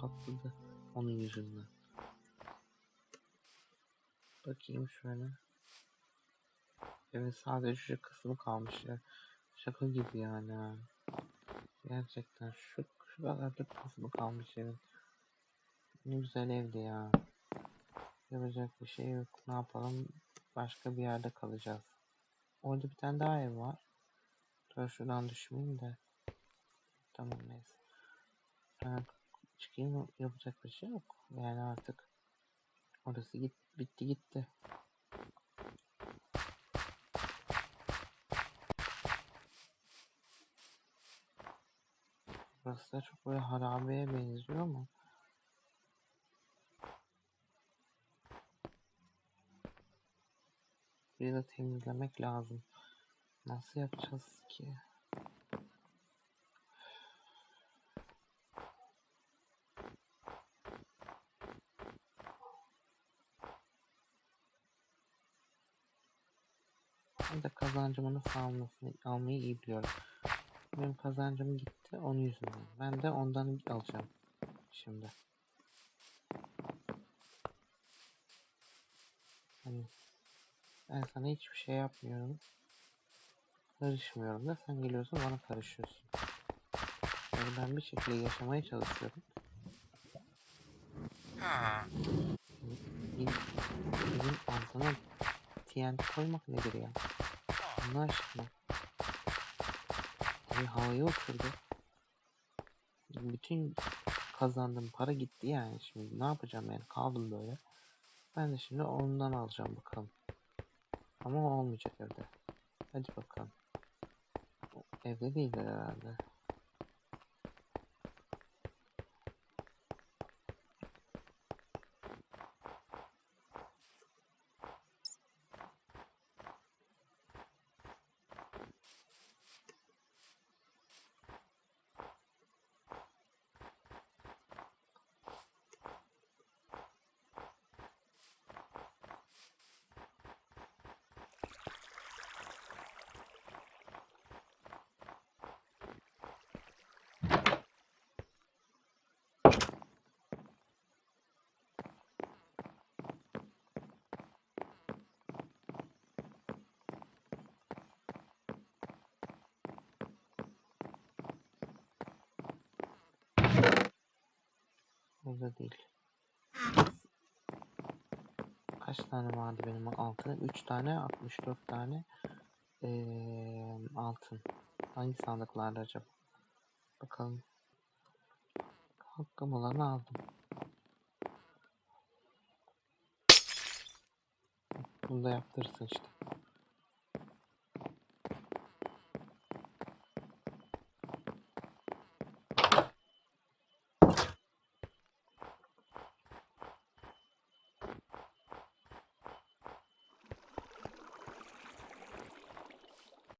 patladı. Onun yüzünden. Bakayım şöyle. Evet sadece şu kısmı kalmış ya. Şaka gibi yani. Gerçekten şu şu kadar bir kısmı kalmış evin. Ne güzel evdi ya. Yapacak bir şey yok. Ne yapalım? Başka bir yerde kalacağız. Orada bir tane daha ev var. Dur şuradan düşmeyeyim de. Tamam neyse. Ben çıkayım yapacak bir şey yok. Yani artık orası git bitti gitti. Burası da çok böyle harabeye benziyor ama. Bir de temizlemek lazım. Nasıl yapacağız ki? De kazancımı nasıl almasını, almayı iyi biliyorum. Benim kazancım gitti onun yüzünden. Ben de ondan alacağım. Şimdi. Hani ben sana hiçbir şey yapmıyorum. Karışmıyorum da sen geliyorsun bana karışıyorsun. Yani ben bir şekilde yaşamaya çalışıyorum. Bir, bizim altına TNT koymak nedir ya? Allah aşkına. Bir havaya uçurdu. Bütün kazandığım para gitti yani şimdi ne yapacağım yani kaldım böyle. Ben de şimdi ondan alacağım bakalım. Ama olmayacak evde. Hadi bakalım. Evde değildir herhalde. Burada değil. Kaç tane vardı benim altın? 3 tane, 64 tane ee, altın. Hangi sandıklarda acaba? Bakalım. Hakkım olanı aldım. Bunu da yaptırırsın işte.